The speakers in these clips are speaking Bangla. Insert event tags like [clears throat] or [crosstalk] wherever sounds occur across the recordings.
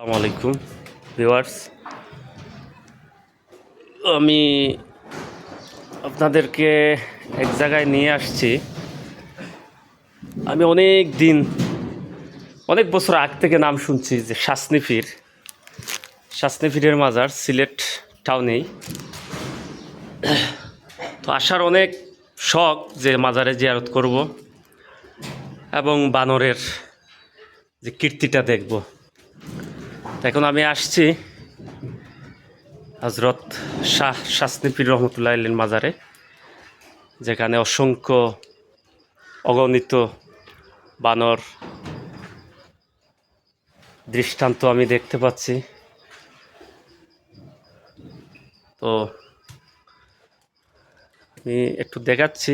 আসসালামু আলাইকুম, ভিউয়ার্স। আমি আপনাদেরকে এক জায়গায় নিয়ে আসছি। আমি অনেক দিন, অনেক বছর আগ থেকে নাম শুনছি যে শাসনিফির। শাসনিফিরের মাজার সিলেট টাউনেই। তো আসার অনেক শখ যে মাজারে জিয়ারত করব এবং বানরের যে কীর্তিটা দেখব। এখন আমি আসছি হজরত শাহ শাসনিফির রহমতুল্লাহ আলীর মাজারে, যেখানে অসংখ্য অগণিত বানর দৃষ্টান্ত আমি দেখতে পাচ্ছি। তো আমি একটু দেখাচ্ছি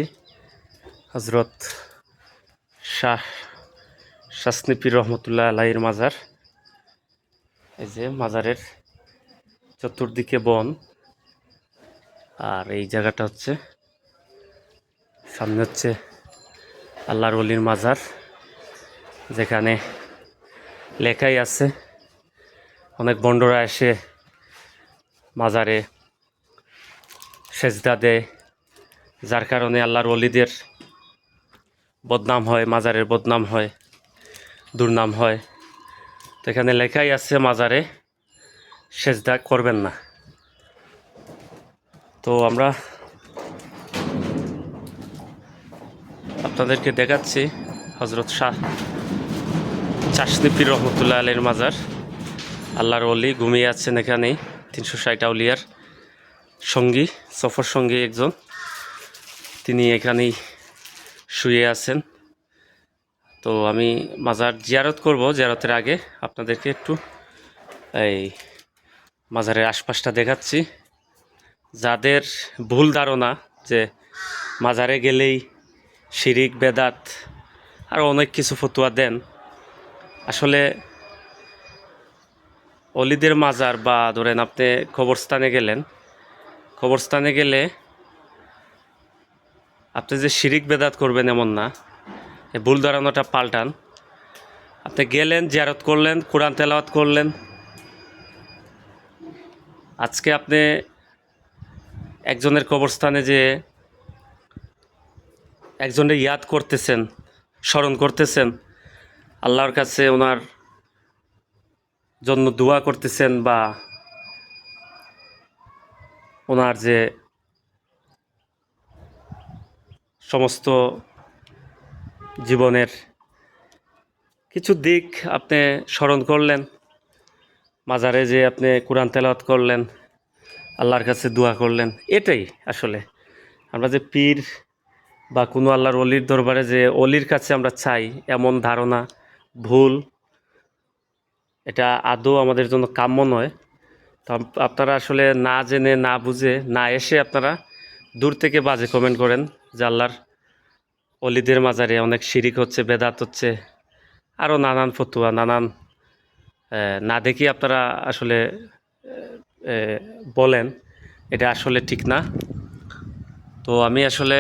হজরত শাহ শাসনিপির রহমতুল্লাহ আলাইয়ের মাজার। এই যে মাজারের চতুর্দিকে বন। আর এই জায়গাটা হচ্ছে, সামনে হচ্ছে আল্লাহর অলির মাজার, যেখানে লেখাই আছে, অনেক বন্ডরা এসে মাজারে সেজদা দেয়। যার কারণে আল্লাহর অলিদের বদনাম হয়, মাজারের বদনাম হয়, দুর্নাম হয়। তো এখানে লেখাই আছে মাজারে, সেজদা করবেন না। তো আমরা আপনাদেরকে দেখাচ্ছি হজরত শাহ চাষনিপির রহমতুল্লাহ আলীর মাজার। আল্লাহর অলি ঘুমিয়ে আছেন এখানেই, তিনশো ষাট আউলিয়ার সঙ্গী, সফর সঙ্গী একজন। তিনি এখানেই শুয়ে আছেন। তো আমি মাজার জিয়ারত করব, জিয়ারতের আগে আপনাদেরকে একটু এই মাজারের আশপাশটা দেখাচ্ছি। যাদের ভুল ধারণা যে মাজারে গেলেই শিরিক, বেদাত আর অনেক কিছু ফতুয়া দেন, আসলে অলিদের মাজার বা ধরেন আপনি কবরস্থানে গেলেন, কবরস্থানে গেলে আপনি যে শিরিক, বেদাত করবেন এমন না ভুল ধারণাটা পাল্টান। আপনি গেলেন, জিয়ারত করলেন, কোরআন তেলাওয়াত করলেন। আজকে আপনি একজনের কবরস্থানে যে একজনের ইয়াদ করতেছেন, স্মরণ করতেছেন, আল্লাহর কাছে ওনার জন্য দোয়া করতেছেন বা ওনার যে সমস্ত জীবনের কিছু দিক আপনি স্মরণ করলেন, মাজারে যে আপনি কোরআন তেলাওয়াত করলেন, আল্লাহর কাছে দোয়া করলেন, এটাই আসলে। আমরা যে পীর বা কোনো আল্লাহর অলির দরবারে যে অলির কাছে আমরা চাই, এমন ধারণা, ভুল, এটা আদৌ আমাদের জন্য কাম্য নয়। তো আপনারা আসলে না জেনে, না বুঝে, না এসে আপনারা দূর থেকে বাজে কমেন্ট করেন যে আল্লাহর অলিদের মাজারে অনেক শিরিক হচ্ছে, বেদাত হচ্ছে আরও নানান ফতুয়া, নানান না দেখি আপনারা আসলে বলেন, এটা আসলে ঠিক না। তো আমি আসলে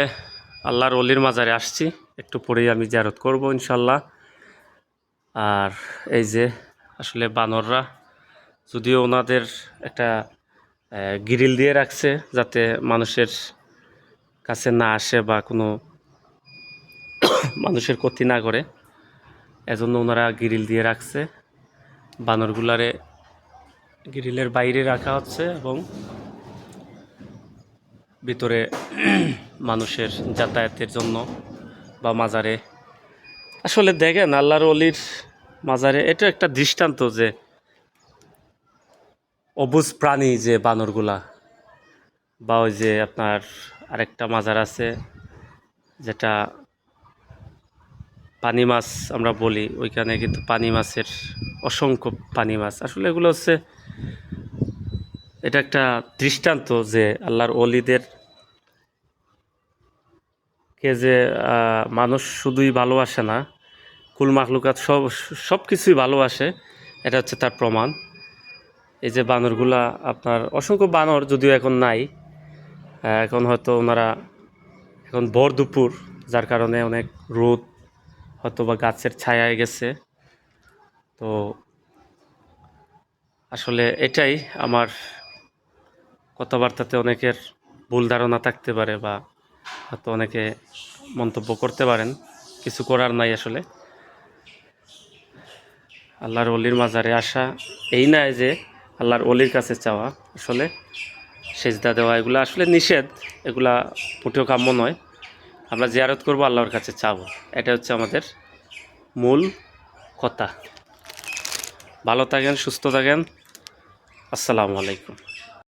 আল্লাহর অলির মাজারে আসছি, একটু পরেই আমি জারত করব ইনশাল্লাহ আর এই যে আসলে বানররা, যদিও ওনাদের একটা গ্রিল দিয়ে রাখছে, যাতে মানুষের কাছে না আসে বা কোনো মানুষের ক্ষতি না করে। এজন্য ওনারা গ্রিল দিয়ে রাখছে। বানরগুলারে গ্রিলের বাইরে রাখা হচ্ছে এবং ভিতরে [clears throat] মানুষের যাতায়াতের জন্য বা মাজারে। আসলে দেখেন, আল্লাহর অলির মাজারে এটা একটা দৃষ্টান্ত যে অবুজ প্রাণী যে বানরগুলা। বা ওই যে আপনার আরেকটা মাজার আছে, যেটা পানি মাছ আমরা বলি, ওইখানে কিন্তু পানি মাছের অসংখ্য পানি মাছ। আসলে এগুলো হচ্ছে, এটা একটা দৃষ্টান্ত যে আল্লাহর অলিদের কে যে মানুষ শুধুই ভালোবাসে না, কুল মাখলুকাত সব সব কিছুই ভালোবাসে, এটা হচ্ছে তার প্রমাণ। এই যে বানরগুলা, আপনার অসংখ্য বানর যদিও এখন নাই এখন হয়তো ওনারা এখন ভর দুপুর, যার কারণে অনেক রোদ হয়তো বা গাছের ছায়ায় গেছে। তো আসলে এটাই আমার কথাবার্তাতে অনেকের ভুল ধারণা থাকতে পারে বা হয়তো অনেকে মন্তব্য করতে পারেন। কিছু করার নাই আসলে। আল্লাহর অলির মাজারে আসা এই নয় যে আল্লাহর অলির কাছে চাওয়া। আসলে সেজদা দেওয়া এগুলো আসলে নিষেধ। এগুলা মোটেও কাম্য নয়। আমরা জিয়ারত করব আল্লাহর কাছে চাব। এটা হচ্ছে আমাদের মূল কথা। ভালো থাকেন, সুস্থ থাকেন। আসসালামু আলাইকুম।